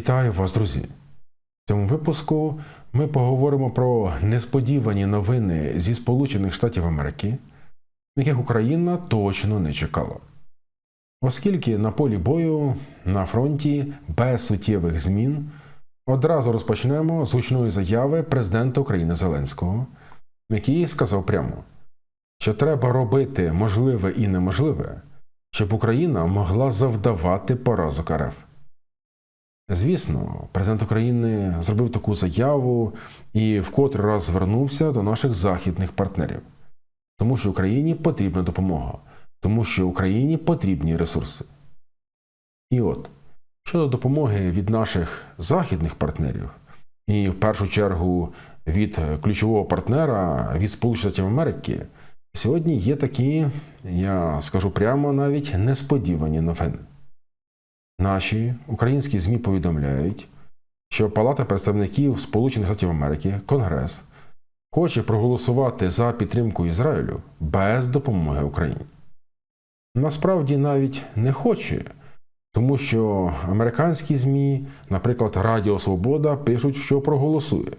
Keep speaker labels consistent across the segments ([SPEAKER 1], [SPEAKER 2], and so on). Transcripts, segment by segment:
[SPEAKER 1] Вітаю вас, друзі! В цьому випуску ми поговоримо про несподівані новини зі Сполучених Штатів Америки, яких Україна точно не чекала. Оскільки на полі бою на фронті без суттєвих змін одразу розпочнемо з гучної заяви президента України Зеленського, який сказав прямо, що треба робити можливе і неможливе, щоб Україна могла завдавати поразок РФ. Звісно, президент України зробив таку заяву і вкотре раз звернувся до наших західних партнерів, тому що Україні потрібна допомога, тому що Україні потрібні ресурси. І от, щодо допомоги від наших західних партнерів, і в першу чергу від ключового партнера від Сполучених Штатів Америки, сьогодні є такі, я скажу прямо, навіть несподівані новини. Наші українські ЗМІ повідомляють, що Палата представників Сполучених Штатів Америки, Конгрес, хоче проголосувати за підтримку Ізраїлю без допомоги Україні. Насправді навіть не хоче, тому що американські ЗМІ, наприклад, Радіо Свобода, пишуть, що проголосує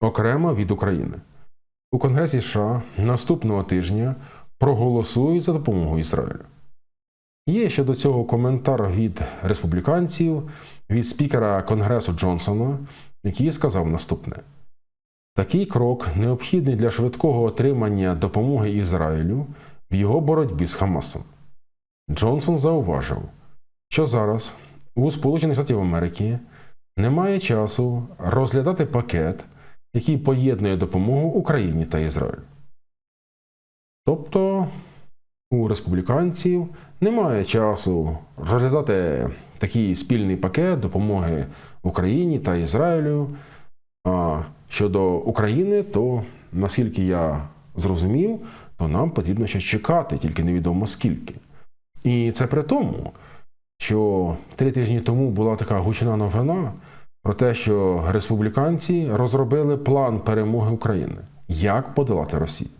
[SPEAKER 1] окремо від України. У Конгресі США наступного тижня проголосують за допомогу Ізраїлю. Є щодо цього коментар від республіканців, від спікера Конгресу Джонсона, який сказав наступне: такий крок необхідний для швидкого отримання допомоги Ізраїлю в його боротьбі з Хамасом. Джонсон зауважив, що зараз у Сполучених Штатів Америки немає часу розглядати пакет, який поєднує допомогу Україні та Ізраїлю. Тобто у республіканців немає часу розглядати такий спільний пакет допомоги Україні та Ізраїлю. А щодо України, то наскільки я зрозумів, то нам потрібно ще чекати, тільки невідомо скільки. І це при тому, що три тижні тому була така гучна новина про те, що республіканці розробили план перемоги України, як подолати Росію.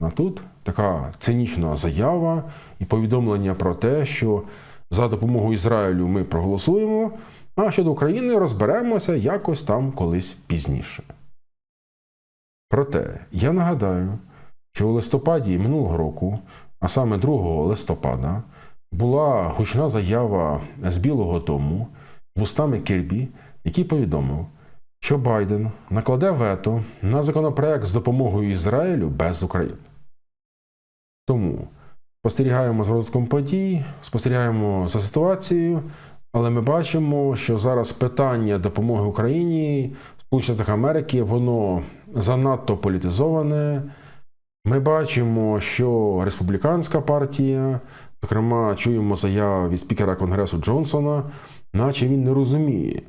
[SPEAKER 1] А тут така цинічна заява і повідомлення про те, що за допомогою Ізраїлю ми проголосуємо, а щодо України розберемося якось там колись пізніше. Проте я нагадаю, що у листопаді минулого року, а саме 2 листопада, була гучна заява з Білого Дому вустами Кирбі, який повідомив, що Байден накладе вето на законопроект з допомогою Ізраїлю без України. Тому спостерігаємо з розвитком подій, спостерігаємо за ситуацією, але ми бачимо, що зараз питання допомоги Україні Штатах Америки воно занадто політизоване. Ми бачимо, що республіканська партія, зокрема, чуємо заяви від спікера Конгресу Джонсона, наче він не розуміє,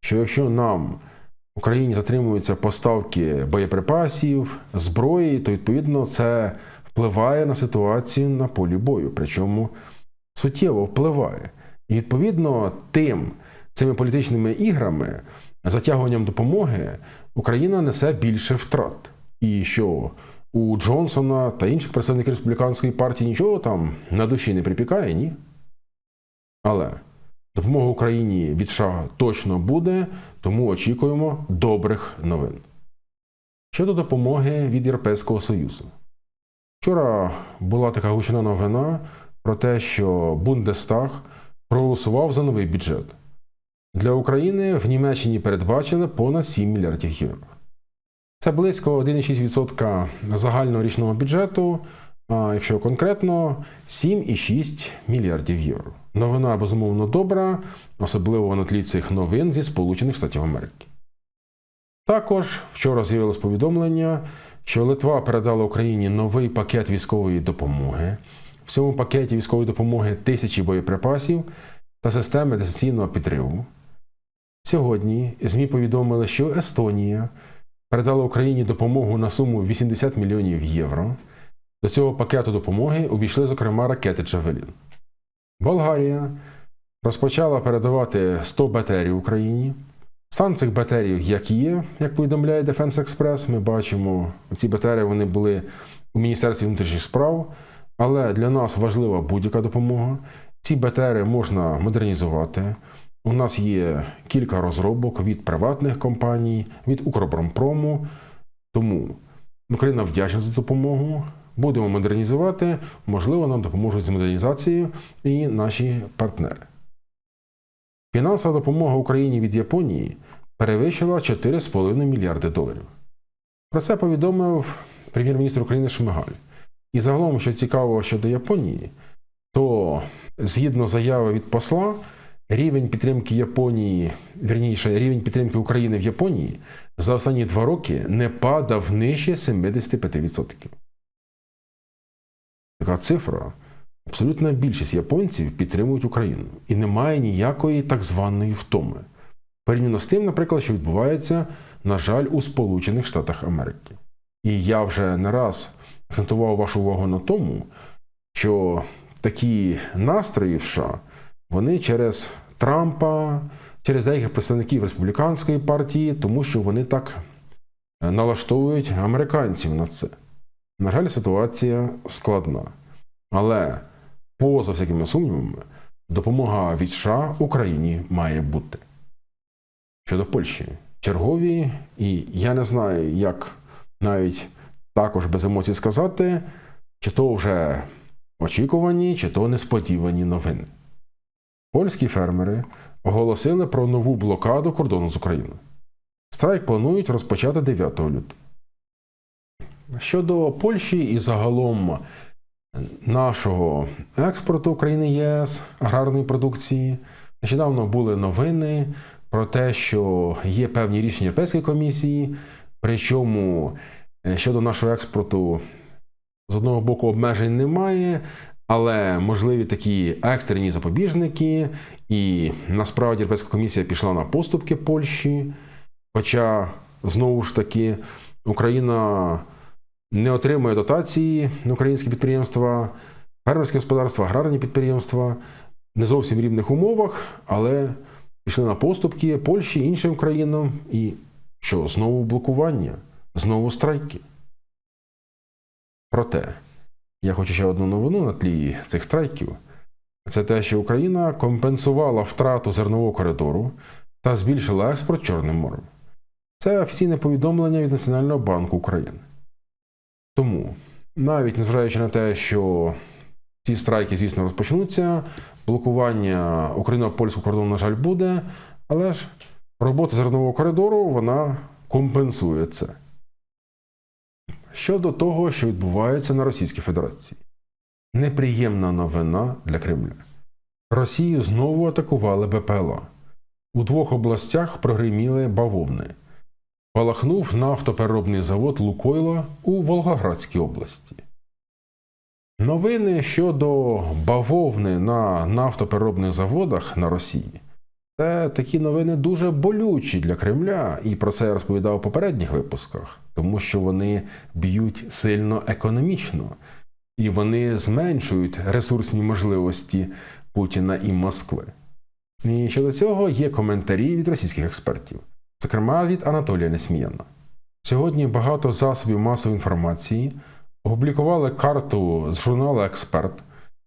[SPEAKER 1] що якщо нам в Україні затримуються поставки боєприпасів, зброї, то відповідно це впливає на ситуацію на полі бою, причому суттєво впливає. І відповідно тим цими політичними іграми, затягуванням допомоги, Україна несе більше втрат. І що у Джонсона та інших представників республіканської партії нічого там на душі не припікає, ні? Але допомога Україні від США точно буде, тому очікуємо добрих новин. Щодо допомоги від Європейського Союзу. Вчора була така гучна новина про те, що Бундестаг проголосував за новий бюджет. Для України в Німеччині передбачили понад 7 мільярдів євро. Це близько 1,6% загального річного бюджету, якщо конкретно 7,6 мільярдів євро. Новина безумовно добра, особливо на тлі цих новин зі Сполучених Штатів Америки. Також вчора з'явилось повідомлення, що Литва передала Україні новий пакет військової допомоги. В цьому пакеті військової допомоги тисячі боєприпасів та системи дистанційного підриву. Сьогодні ЗМІ повідомили, що Естонія передала Україні допомогу на суму 80 мільйонів євро. До цього пакету допомоги увійшли, зокрема, ракети Джавелін. Болгарія розпочала передавати 100 БТРів Україні. Стан цих БТРів як є, як повідомляє Defense Express, ми бачимо, ці БТРи вони були у Міністерстві внутрішніх справ, але для нас важлива будь-яка допомога. Ці БТРи можна модернізувати, У нас є кілька розробок від приватних компаній, від Укроборонпрому. Тому Україна вдячна за допомогу. Будемо модернізувати. Можливо, нам допоможуть з модернізацією і наші партнери. Фінансова допомога Україні від Японії перевищила 4,5 мільярди доларів. Про це повідомив прем'єр-міністр України Шмигаль. І загалом, що цікаво щодо Японії, то згідно заяви від посла, рівень підтримки Японії, вірніше, рівень підтримки України в Японії за останні два роки не падав нижче 75%. Така цифра. Абсолютна більшість японців підтримують Україну і немає ніякої так званої втоми. Порівняно з тим, наприклад, що відбувається, на жаль, у Сполучених Штатах Америки. І я вже не раз акцентував вашу увагу на тому, що такі настрої в США вони через Трампа, через деяких представників республіканської партії, тому що вони так налаштовують американців на це. На жаль, ситуація складна. Але поза всякими сумнівами, допомога від США Україні має бути. Щодо Польщі, чергові, і я не знаю, як навіть також без емоцій сказати, чи то вже очікувані, чи то несподівані новини. Польські фермери оголосили про нову блокаду кордону з Україною. Страйк планують розпочати 9 лютого. Щодо Польщі і загалом нашого експорту України ЄС аграрної продукції, нещодавно були новини про те, що є певні рішення Європейської комісії, причому е, щодо нашого експорту з одного боку обмежень немає, але можливі такі екстрені запобіжники, і насправді Європейська комісія пішла на поступки Польщі. Хоча знову ж таки Україна не отримує дотації українські підприємства, фермерські господарства, аграрні підприємства не зовсім рівних умовах, але пішли на поступки Польщі іншим країнам, і що знову блокування, знову страйки. Проте я хочу ще одну новину на тлі цих страйків. Це те, що Україна компенсувала втрату зернового коридору та збільшила експорт Чорним морем. Це офіційне повідомлення від Національного банку України. Тому, навіть незважаючи на те, що ці страйки, звісно, розпочнуться, блокування україно-польського кордону, на жаль, буде, але ж робота зернового коридору вона компенсує. Щодо того, що відбувається на Російській Федерації, неприємна новина для Кремля. Росію знову атакували БПЛА. У двох областях прогриміли бавовни. Палахнув нафтопереробний завод Лукойла у Волгоградській області. Новини щодо бавовни на нафтопереробних заводах на Росії це такі новини дуже болючі для Кремля, і про це я розповідав у попередніх випусках, тому що вони б'ють сильно економічно і вони зменшують ресурсні можливості Путіна і Москви. І щодо цього є коментарі від російських експертів, зокрема від Анатолія Несміяна. Сьогодні багато засобів масової інформації опублікували карту з журналу Експерт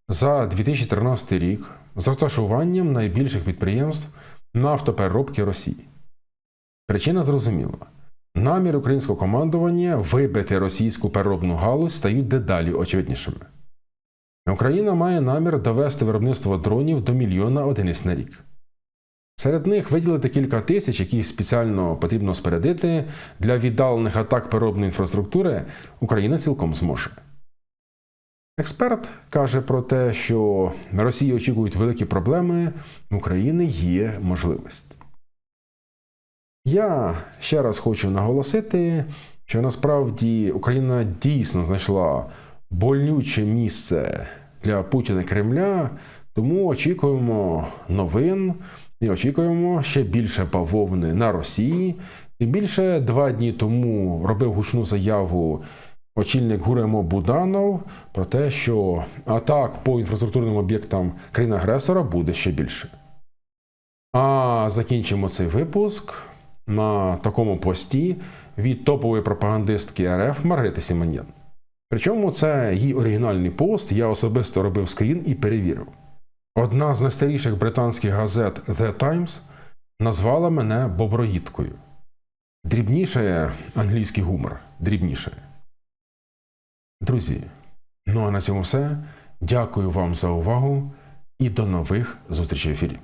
[SPEAKER 1] за 2013 рік з розташуванням найбільших підприємств нафтопереробки Росії. Причина зрозуміла. Намір українського командування вибити російську переробну галузь стають дедалі очевиднішими. Україна має намір довести виробництво дронів до мільйона одиниць на рік. Серед них виділити кілька тисяч, які спеціально потрібно спередити для віддалених атак переробної інфраструктури Україна цілком зможе. Експерт каже про те, що Росії очікують великі проблеми, в України є можливість. Я ще раз хочу наголосити, що насправді Україна дійсно знайшла болюче місце для Путіна Кремля, тому очікуємо новин і очікуємо ще більше бавовни на Росії. Тим більше два дні тому робив гучну заяву очільник ГУРЕМО Буданов про те, що атак по інфраструктурним об'єктам країни-агресора буде ще більше. А закінчимо цей випуск на такому пості від топової пропагандистки РФ Маргарити Сіманян. Причому це її оригінальний пост, я особисто робив скрін і перевірив. Одна з найстаріших британських газет The Times назвала мене боброїдкою. Дрібніше англійський гумор. Дрібніше. Друзі, ну а на цьому все. Дякую вам за увагу і до нових зустрічей в ефірі.